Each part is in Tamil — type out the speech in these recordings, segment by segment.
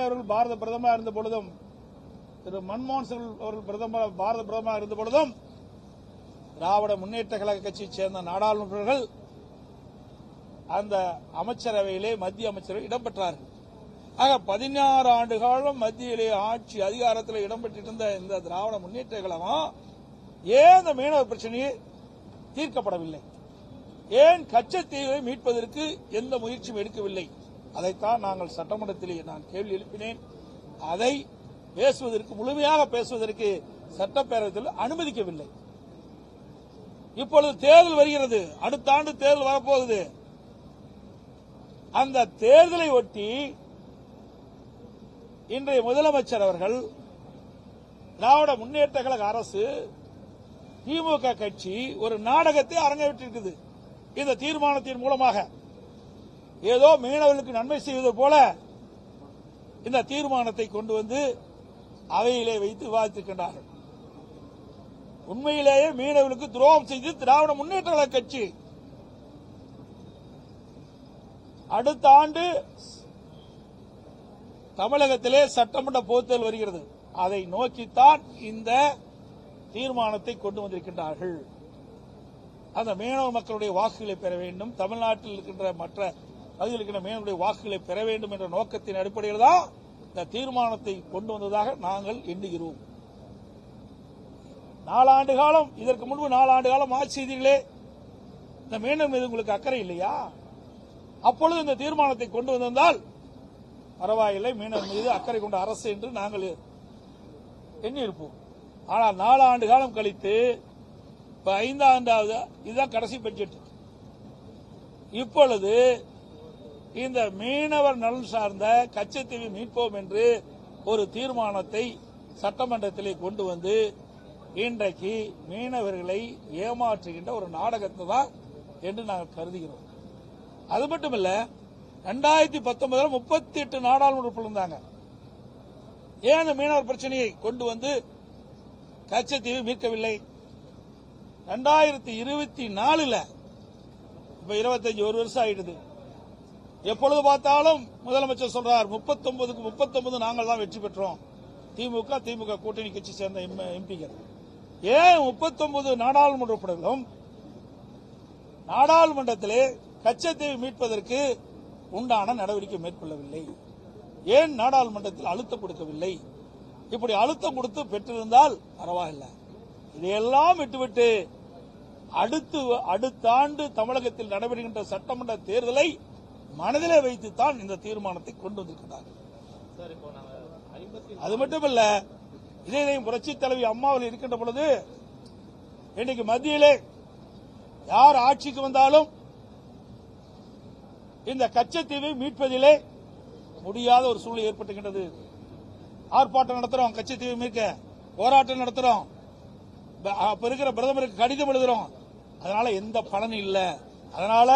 அவர்கள் பாரத பிரதமராக இருந்த பொழுதும் திரு மன்மோகன் சிங் அவர்கள் பிரதமர் பாரத பிரதமராக இருந்த பொழுதும் திராவிட முன்னேற்ற கழக கட்சியைச் சேர்ந்த நாடாளுமன்றர்கள் அந்த அமைச்சரவையிலே மத்திய அமைச்சரவை இடம்பெற்றார்கள். ஆக பதினாறு ஆண்டு காலம் மத்தியிலே ஆட்சி அதிகாரத்தில் இடம்பெற்றிருந்த இந்த திராவிட முன்னேற்ற கழகம்? ஏன் இந்த மீனவர் பிரச்சனையை தீர்க்கப்படவில்லை? ஏன் கச்சத்தீவை மீட்பதற்கு எந்த முயற்சியும் எடுக்கவில்லை? அதைத்தான் நாங்கள் சட்டமன்றத்திலே நான் கேள்வி எழுப்பினேன். அதை பேசுவதற்கு முழுமையாக பேசுவதற்கு சட்டப்பேரவையில் அனுமதிக்கவில்லை. இப்பொழுது தேர்தல் வருகிறது. அடுத்த ஆண்டு தேர்தல் வரப்போகுது. அந்த தேர்தலை ஒட்டி இன்றைய முதலமைச்சர் அவர்கள் திராவிட முன்னேற்ற கழக அரசு திமுக கட்சி ஒரு நாடகத்தை அரங்கேற்றிருக்குது. இந்த தீர்மானத்தின் மூலமாக. ஏதோ மீனவர்களுக்கு நன்மை செய்வது போல இந்த தீர்மானத்தை கொண்டு வந்து அவையிலே வைத்து விவாதித்திருக்கின்றார்கள். உண்மையிலேயே மீனவர்களுக்கு துரோகம் செய்து திராவிட முன்னேற்ற கட்சி அடுத்த ஆண்டு தமிழகத்திலே சட்டமன்ற பொதுத்தேர்தல் வருகிறது. அதை நோக்கித்தான் இந்த தீர்மானத்தை கொண்டு வந்திருக்கின்றார்கள். அந்த மீனவ மக்களுடைய வாக்குகளை பெற வேண்டும். தமிழ்நாட்டில் இருக்கின்ற மற்ற பகுதியில் இருக்கின்ற வாக்குகளை பெற வேண்டும் என்ற நோக்கத்தின் அடிப்படையில் தான் இந்த தீர்மானத்தை கொண்டு வந்ததாக நாங்கள் எண்ணுகிறோம். நாலாண்டு காலம் இதற்கு முன்பு நாலாண்டு காலம் ஆட்சி செய்தீர்களே. இந்த மீனவர் மீது உங்களுக்கு அக்கறை இல்லையா? அப்பொழுது இந்த தீர்மானத்தை கொண்டு வந்திருந்தால் பரவாயில்லை மீனவர் மீது அக்கறை கொண்ட அரசு என்று நாங்கள் எண்ணியிருப்போம். ஆனால் நாலாண்டு காலம் கழித்து இப்ப ஐந்தாண்டாவது இதுதான் கடைசி பட்ஜெட் இப்பொழுது இந்த மீனவர் நலன் சார்ந்த கச்சத்தீவை மீட்போம் என்று ஒரு தீர்மானத்தை சட்டமன்றத்திலே கொண்டு வந்து இன்றைக்கு மீனவர்களை ஏமாற்றுகின்ற ஒரு நாடகத்தை தான் என்று நாங்கள் கருதுகிறோம். அது மட்டுமல்ல ரெண்டாயிரத்தி பத்தொன்பதுல முப்பத்தி எட்டு நாடாளுமன்ற இருந்தாங்க ஏன் அந்த மீனவர் பிரச்சனையை கொண்டு வந்து கச்சத்தீவை மீட்கவில்லை? ரெண்டாயிரத்தி இருபத்தி நாலுல இப்ப இருபத்தஞ்சு ஒரு வருஷம் ஆயிடுது. எப்பொழுது பார்த்தாலும் முதலமைச்சர் சொல்றார் முப்பத்தொன்பதுக்கு முப்பத்தொன்பது நாங்கள் தான் வெற்றி பெற்றோம். திமுக திமுக கூட்டணி கட்சி சேர்ந்த எம்பிகள் ஏன் முப்பத்தொன்பது நாடாளுமன்ற உறுப்பினர்களும் நாடாளுமன்றத்திலே கச்சத்தீவை மீட்பதற்கு உண்டான நடவடிக்கை மேற்கொள்ளவில்லை? ஏன் நாடாளுமன்றத்தில் அழுத்தம் கொடுக்கவில்லை? இப்படி அழுத்தம் கொடுத்து பெற்றிருந்தால் பரவாயில்லை. இதையெல்லாம் விட்டுவிட்டு அடுத்து அடுத்த ஆண்டு தமிழகத்தில் நடைபெறுகின்ற சட்டமன்ற தேர்தலை மனதிலே வைத்துத்தான் இந்த தீர்மானத்தை கொண்டு வந்திருக்கிறார்கள். அது மட்டுமல்ல இதே இதயம் புரட்சி தலைவி அம்மாவில் இருக்கின்ற பொழுது இன்னைக்கு மத்தியிலே யார் ஆட்சிக்கு வந்தாலும் இந்த கச்சத்தீவை மீட்பதிலே முடியாத ஒரு சூழ்நிலை ஏற்பட்டுகின்றது. ஆர்ப்பாட்டம் நடத்துறோம் கச்சத்தீவை மீட்க போராட்டம் நடத்துறோம் அப்ப இருக்கிற பிரதமருக்கு கடிதம் எழுதுறோம். அதனால எந்த பலனும் இல்ல. அதனால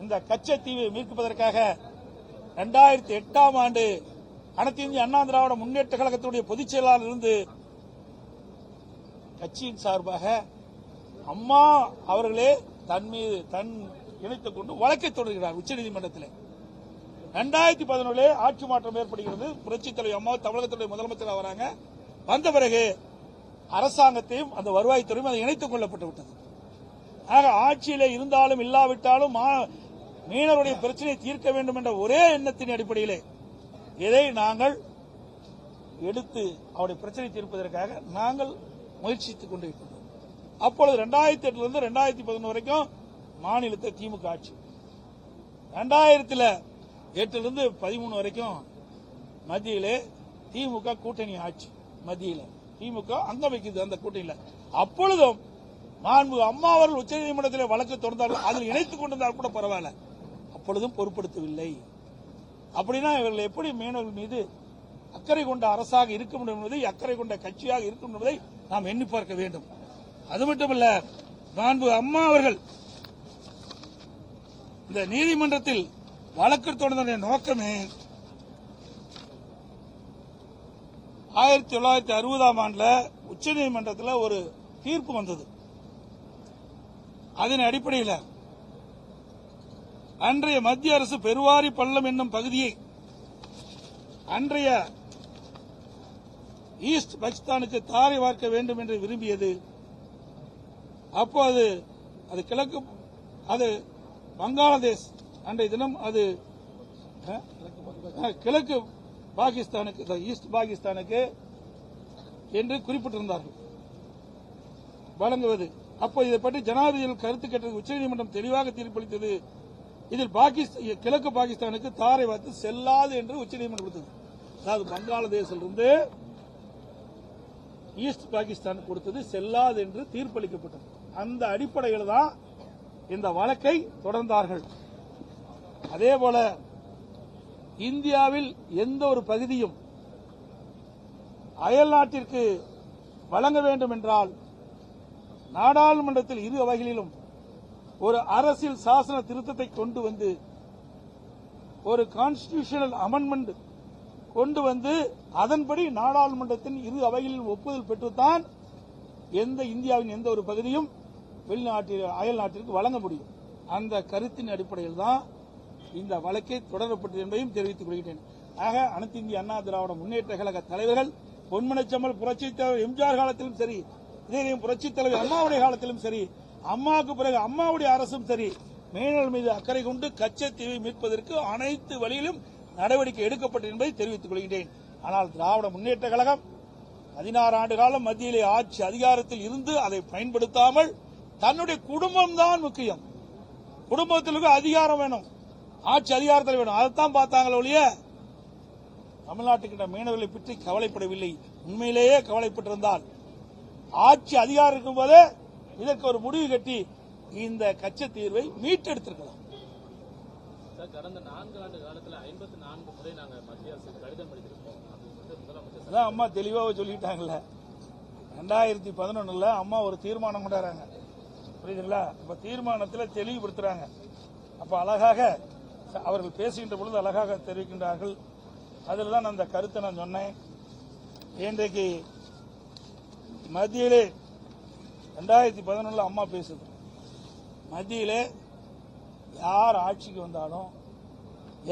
இந்த கச்சத்தீவை மீட்பதற்காக இரண்டாயிரத்தி எட்டாம் ஆண்டு அனைத்து இந்திய அண்ணா திராவிட முன்னேற்ற கழகத்துடைய பொதுச் செயலாளர் இருந்து கட்சியின் சார்பாக அம்மா அவர்களே தன் மீது தன் இணைத்துக் கொண்டு வழக்கை தொடர்கிறார் உச்சநீதிமன்றத்தில் ரெண்டாயிரத்தி பதினொழுல ஆட்சி மாற்றம் ஏற்படுகிறது. புரட்சித் தலைவர் அம்மா தமிழகத்துடைய முதலமைச்சராக வராங்க. வந்த பிறகு அரசாங்கத்தையும் அந்த வருவாய்த்துறையும் அதை இணைத்துக் கொள்ளப்பட்டு விட்டது. ஆக ஆட்சியில இருந்தாலும் இல்லாவிட்டாலும் மா- மீனவருடைய பிரச்சனையை தீர்க்க வேண்டும் என்ற ஒரே எண்ணத்தின் அடிப்படையிலே இதை நாங்கள் எடுத்து அவருடைய பிரச்சனை தீர்ப்பதற்காக நாங்கள் முயற்சித்துக் கொண்டிருக்கின்றோம். அப்பொழுது ரெண்டாயிரத்தி எட்டுல இருந்து ரெண்டாயிரத்தி பதினொன்று வரைக்கும் மாநிலத்தை திமுக ஆட்சி. ரெண்டாயிரத்துல எட்டுல இருந்து பதிமூணு வரைக்கும் மத்தியிலே திமுக கூட்டணி ஆட்சி மத்தியில. திமுக அங்க வைக்குது அந்த கூட்டணியில. அப்பொழுதும் மாண்பு அம்மா அவர்கள் உச்சநீதிமன்றத்தில் வழக்கு தொடர்ந்தார்கள். அதில் இணைத்துக் கொண்டிருந்தால் கூட பரவாயில்ல. அப்பொழுதும் பொருட்படுத்தவில்லை. அப்படின்னா இவர்கள் எப்படி மீனவர்கள் மீது அக்கறை கொண்ட அரசாக இருக்க முடியும் என்பதை அக்கறை கொண்ட கட்சியாக இருக்கும் என்பதை நாம் எண்ணி பார்க்க வேண்டும். அது மட்டுமல்ல மாண்பு அம்மா அவர்கள் இந்த நீதிமன்றத்தில் வழக்கு தொடர்ந்த நோக்கமே ஆயிரத்தி தொள்ளாயிரத்தி அறுபதாம் ஆண்டுல உச்சநீதிமன்றத்தில் ஒரு தீர்ப்பு வந்தது. அதன் அடிப்படையில் அன்றைய மத்திய அரசு பெருவாரி பள்ளம் என்னும் பகுதியை அன்றைய ஈஸ்ட் பாகிஸ்தானுக்கு தாரை வார்க்க வேண்டும் என்று விரும்பியது. அப்போது அது கிழக்கு அது வங்காளதேஷ் அன்றைய தினம் அது அஹ், கிழக்கு பாகிஸ்தானுக்கு ஈஸ்ட் பாகிஸ்தானுக்கு என்று குறிப்பிட்டிருந்தார்கள். வழங்குவது. அப்போ இதை பற்றி ஜனாதிபதிகள் கருத்து கேட்டது உச்சநீதிமன்றம் தெளிவாக தீர்ப்பளித்தது. இதில் பாகிஸ்தான் கிழக்கு பாகிஸ்தானுக்கு தாரை வார்த்து செல்லாது என்று உச்சநீதிமன்றம் கொடுத்தது. அதாவது வங்காளதேசிலிருந்து ஈஸ்ட் பாகிஸ்தான் கொடுத்தது செல்லாது என்று தீர்ப்பளிக்கப்பட்டது. அந்த அடிப்படையில் தான் இந்த வழக்கை தொடர்ந்தார்கள். அதே போல இந்தியாவில் எந்த ஒரு பகுதியும் அயல் நாட்டிற்கு வழங்க வேண்டும் என்றால் நாடாளுமன்றத்தில் இரு வகைகளிலும் ஒரு அரசியல் சாசன திருத்தத்தை கொண்டு வந்து ஒரு கான்ஸ்டிடியூஷனல் அமெண்ட்மெண்ட் கொண்டு வந்து அதன்படி நாடாளுமன்றத்தின் இரு அவைகளில் ஒப்புதல் பெற்றுத்தான் எந்த இந்தியாவின் எந்த ஒரு பகுதியும் வெளிநாட்டில் அயல் நாட்டிற்கு வழங்க முடியும். அந்த கருத்தின் அடிப்படையில் தான் இந்த வழக்கை தொடரப்பட்டது என்பதையும் தெரிவித்துக் கொள்கிறேன். ஆக அனைத்து இந்திய அண்ணா திராவிட முன்னேற்ற கழக தலைவர்கள் பொன்மனச்சம்மல் புரட்சித் தலைவர் எம்ஜிஆர் காலத்திலும் சரி இதே புரட்சித் தலைவர் அண்ணாவுடைய காலத்திலும் சரி அம்மாவுக்கு பிறகு அம்மாவுடைய அரசும் சரி மீனவர் மீது அக்கறை கொண்டு கச்சத்தீவை மீட்பதற்கு அனைத்து வழியிலும் நடவடிக்கை எடுக்கப்பட்டது என்பதை தெரிவித்துக் கொள்கின்றேன். ஆனால் திராவிட முன்னேற்ற கழகம் பதினாறு ஆண்டு காலம் மத்தியிலே ஆட்சி அதிகாரத்தில் இருந்து அதை பயன்படுத்தாமல் தன்னுடைய குடும்பம் தான் முக்கியம் குடும்பத்திற்கு அதிகாரம் வேணும். ஆட்சி அதிகாரத்தில் வேணும். அதைத்தான் பார்த்தாங்களே ஒழிய தமிழ்நாட்டுக்கிட்ட மீனவர்களை பற்றி கவலைப்படவில்லை. உண்மையிலேயே கவலைப்பட்டிருந்தால். ஆட்சி அதிகாரம் இருக்கும்போதே இதற்கு ஒரு முடிவு கட்டி இந்த கச்சத் தீர்வை மீட்டெடுத்திருக்கலாம். சார் கடந்த நான்கு ஆண்டு காலத்துல ஐம்பத்தி நான்கு முறை நாங்க மத்திய அரசுக்கு கடிதம் எழுதியிருக்கோம் அப்படின்னு வந்து முதலமைச்சர் அதான் அம்மா தெளிவாக சொல்லிட்டாங்கல்ல. ரெண்டாயிரத்தி பதினொன்னுல அம்மா ஒரு தீர்மானம் கொண்டாடுறாங்க. புரியுதுங்களா? இப்ப தீர்மானத்துல தெளிவுபடுத்துறாங்க. அப்ப அழகாக அவர்கள் பேசுகின்ற பொழுது அழகாக தெரிவிக்கின்றார்கள். அதில் தான் அந்த கருத்தை நான் சொன்னேன். இன்றைக்கு மத்தியிலே ரெண்டாயிரத்தி பதினொன்றில் அம்மா பேசுது. மத்தியில் யார் ஆட்சிக்கு வந்தாலும்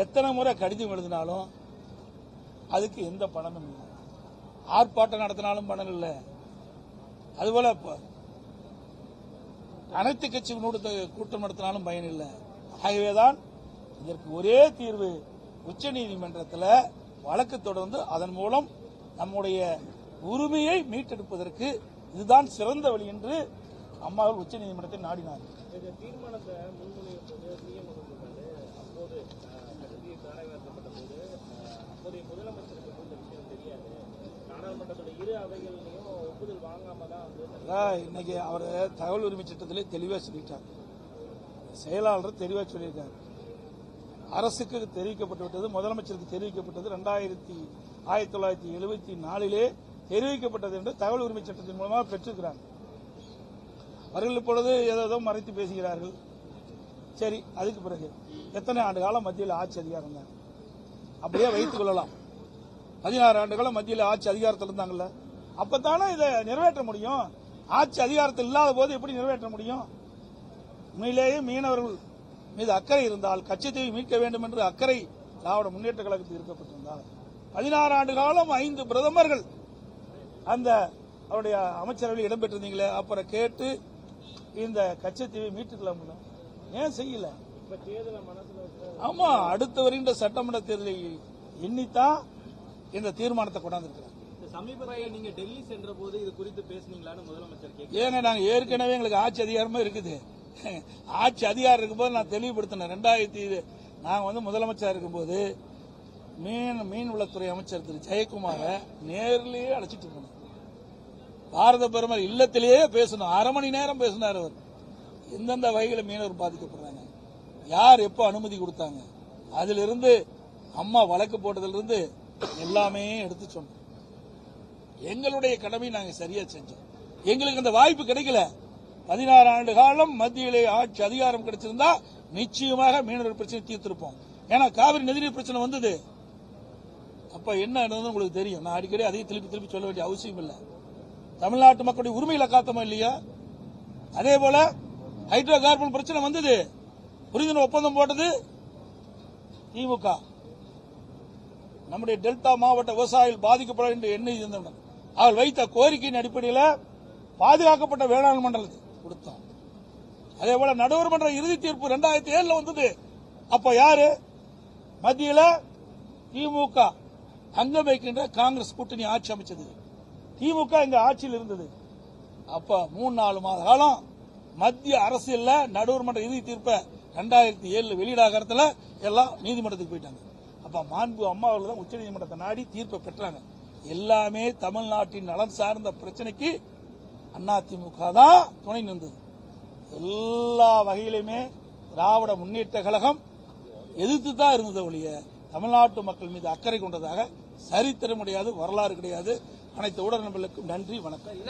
எத்தனை முறை கடிதம் எழுதினாலும் அதுக்கு எந்த பணமும் இல்லை. ஆர்ப்பாட்டம் நடத்தினாலும் பணம் இல்லை. அதுபோல அனைத்து கட்சி கூட்டம் நடத்தினாலும் பயன் இல்லை. ஆகவேதான் இதற்கு ஒரே தீர்வு உச்சநீதிமன்றத்தில் வழக்கு தொடர்ந்து அதன் மூலம் நம்முடைய உரிமையை மீட்டெடுப்பதற்கு இதுதான் சிறந்த வழி என்று அம்மாவில் நாடினார் தான் வந்து அதான் இன்னைக்கு அவர் தகவல் உரிமை சட்டத்திலே தெளிவாக சொல்லிட்டார். செயலாளர் தெளிவாக சொல்லியிருக்காரு. அரசுக்கு தெரிவிக்கப்பட்டு விட்டது முதலமைச்சருக்கு தெரிவிக்கப்பட்டது ரெண்டாயிரத்தி ஆயிரத்தி தொள்ளாயிரத்தி எழுபத்தி நாலிலே தெரிவிக்கப்பட்டது என்று தகவல் உரிமை சட்டத்தின் மூலமாக பெற்றிருக்கிறாங்க. அவர்கள் இப்பொழுது ஏதோ ஏதோ மறைத்து பேசுகிறார்கள். சரி அதுக்கு பிறகு எத்தனை ஆண்டு காலம் மத்தியில் ஆட்சி அதிகாரம் தான்? அப்படியே வைத்துக் கொள்ளலாம். பதினாறு ஆண்டு காலம் மத்தியில் ஆட்சி அதிகாரத்தில் இருந்தாங்கல்ல? அப்பத்தானே இதை நிறைவேற்ற முடியும்? ஆட்சி அதிகாரத்தில் இல்லாத போது எப்படி நிறைவேற்ற முடியும்? உண்மையிலேயே மீனவர்கள் மீது அக்கறை இருந்தால் கச்சத்தீவை மீட்க வேண்டும் என்று அக்கறை திராவிட முன்னேற்ற கழகத்தில் இருக்கப்பட்டிருந்தால் பதினாறு ஆண்டு காலம் ஐந்து பிரதமர்கள் அந்த அவருடைய அமைச்சரவையில் இடம்பெற்றிருந்தீங்களே அப்புறம் கேட்டு இந்த கச்சத்தீவை மீட்டுக்கலாம்ல ஏன் செய்யல? ஆமா அடுத்த வருகின்ற சட்டமன்ற தேர்தலை எண்ணித்தான் இந்த தீர்மானத்தை கொண்டாந்துருக்கிறாங்க சமீபத்தில் நீங்க டெல்லி சென்ற போது இது குறித்து பேசுனீங்களான்னு முதலமைச்சர் ஏங்க நாங்க ஏற்கனவே எங்களுக்கு ஆட்சி அதிகாரமும் இருக்குது. ஆட்சி அதிகாரம் இருக்கும்போது நான் தெளிவுபடுத்தினேன். ரெண்டாயிரத்தி நாங்க வந்து முதலமைச்சர் இருக்கும்போது மீன் மீன்வளத்துறை அமைச்சர் திரு. ஜெயக்குமாரை நேரிலேயே அழைச்சிட்டு போனோம் பாரத பெருமர் இல்லத்திலேயே பேசணும் அரை மணி நேரம் பேசினார் அவர். எந்தெந்த வகையில் மீனவர் பாதிக்கப்படுறாங்க? யார் எப்போ அனுமதி கொடுத்தாங்க? அதிலிருந்து அம்மா வழக்கு போட்டதிலிருந்து எல்லாமே எடுத்து சொன்னோம். எங்களுடைய கடமை நாங்கள் சரியா செஞ்சோம். எங்களுக்கு அந்த வாய்ப்பு கிடைக்கல. பதினாறு ஆண்டு காலம் மத்தியிலே ஆட்சி அதிகாரம் கிடைச்சிருந்தா நிச்சயமாக மீனவர் பிரச்சனை தீர்த்திருப்போம். ஏன்னா காவிரி நதிநீர் பிரச்சனை வந்தது. அப்ப என்ன உங்களுக்கு தெரியும். நான் அடிக்கடி அதையும் திருப்பி திருப்பி சொல்ல வேண்டிய அவசியம் இல்லை. தமிழ்நாட்டு மக்களுடைய உரிமைகளை காத்தோமா இல்லையா? அதே போல ஹைட்ரோ கார்பன் பிரச்சனை வந்தது. புரிந்துணர்வு ஒப்பந்தம் போட்டது திமுக. நம்முடைய டெல்டா மாவட்ட விவசாயிகள் பாதிக்கப்பட என்று எண்ணி இருந்தனர் அவர்கள் வைத்த கோரிக்கையின் அடிப்படையில் பாதுகாக்கப்பட்ட வேளாண் மண்டலத்தை கொடுத்தோம். அதே போல நடுவர் மன்ற இறுதி தீர்ப்பு ரெண்டாயிரத்தி ஏழுல வந்தது. அப்ப யாரு? மத்தியில் திமுக. அங்கம் வைக்கின்ற காங்கிரஸ் கூட்டணி ஆட்சி அமைச்சது. திமுக இங்க ஆட்சியில் இருந்தது. அப்ப மூணு நாலு மாத காலம் மத்திய அரசியல்ல நடுவர்மன்ற இறுதி தீர்ப்பை ரெண்டாயிரத்தி ஏழுல வெளியிடாகிறதுல எல்லாம் நீதிமன்றத்துக்கு போயிட்டாங்க. அப்ப மாண்பு அம்மா அவர்கள் தான் உச்சநீதிமன்றத்தை நாடி தீர்ப்பை பெற்றாங்க. எல்லாமே தமிழ்நாட்டின் நலன் சார்ந்த பிரச்சனைக்கு அதிமுக தான் துணை நின்றது. எல்லா வகையிலுமே திராவிட முன்னேற்ற கழகம் எதிர்த்து தான் இருந்தது ஒழிய தமிழ்நாட்டு மக்கள் மீது அக்கறை கொண்டதாக சரித்திரம் கிடையாது வரலாறு கிடையாது. அனைத்து ஊடக நண்பர்களுக்கும் நன்றி வணக்கம்.